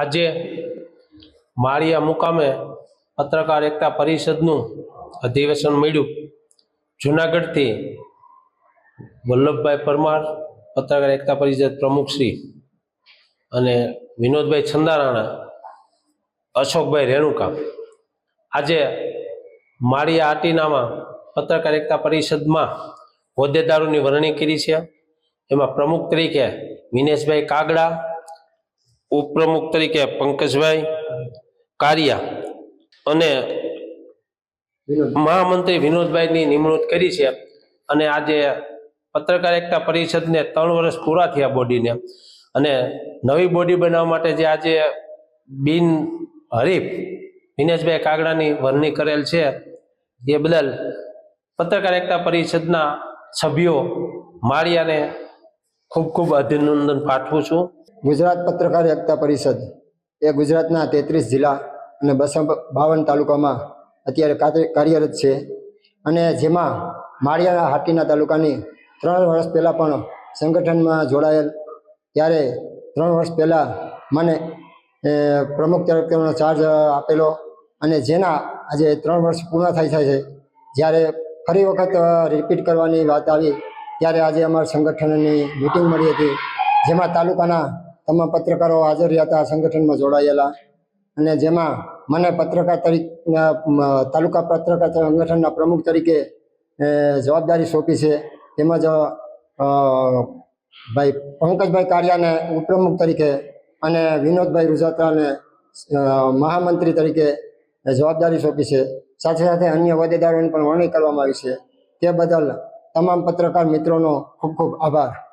આજે માળિયા મુકામે પત્રકાર એકતા પરિષદનું અધિવેશન મળ્યું. જુનાગઢથી વલ્લભભાઈ પરમાર, પત્રકાર એકતા પરિષદ પ્રમુખશ્રી અને વિનોદભાઈ છંદારાણા, અશોકભાઈ રેણુકા. આજે માળિયા આટીનામાં પત્રકાર એકતા પરિષદમાં હોદ્દેદારોની વરણી કરી છે. એમાં પ્રમુખ તરીકે વિનેશભાઈ કાગડા ઉપપ્રમુખ તરીકે પંકજભાઈ કારિયા અને મહામંત્રી વિનોદભાઈની નિમણૂક કરી છે. અને આજે પત્રકાર એકતા પરિષદને ત્રણ વર્ષ પૂરા થયા બોડીને. અને નવી બોડી બનાવવા માટે જે આજે બિન હરીફ વિનેશભાઈ કાગડાની વરણી કરેલ છે, એ બદલ પત્રકાર એકતા પરિષદના સભ્યો માળિયાને ખૂબ ખૂબ અભિનંદન પાઠવું છું. ગુજરાત પત્રકાર એકતા પરિષદ એ ગુજરાતના તેત્રીસ જિલ્લા અને બસો બાવન તાલુકામાં અત્યારે કાર્ય- કાર્યરત છે અને જેમાં માળિયા હાટીના તાલુકાની ત્રણ વર્ષ પહેલાં પણ સંગઠનમાં જોડાયેલ ત્યારે ત્રણ વર્ષ પહેલાં મને પ્રમુખ તરીકેનો ચાર્જ આપેલો અને જેના આજે ત્રણ વર્ષ પૂર્ણ થઈ થાય છે, જ્યારે ફરી વખત રિપીટ કરવાની વાત આવી ત્યારે આજે અમારા સંગઠનની મિટિંગ મળી હતી, જેમાં તાલુકાના તમામ પત્રકારો હાજર રહ્યા હતા, સંગઠનમાં જોડાયેલા. અને જેમાં મને પત્રકાર તરીકે તાલુકા પત્રકાર સંગઠનના પ્રમુખ તરીકે જવાબદારી સોંપી છે. તેમજ ભાઈ પંકજભાઈ કારિયાને ઉપપ્રમુખ તરીકે અને વિનોદભાઈ રુઝાત્રાને મહામંત્રી તરીકે જવાબદારી સોંપી છે. સાથે સાથે અન્ય હોદ્દેદારોની પણ વરણી કરવામાં આવી છે. તે બદલ તમામ પત્રકાર મિત્રોનો ખૂબ ખૂબ આભાર.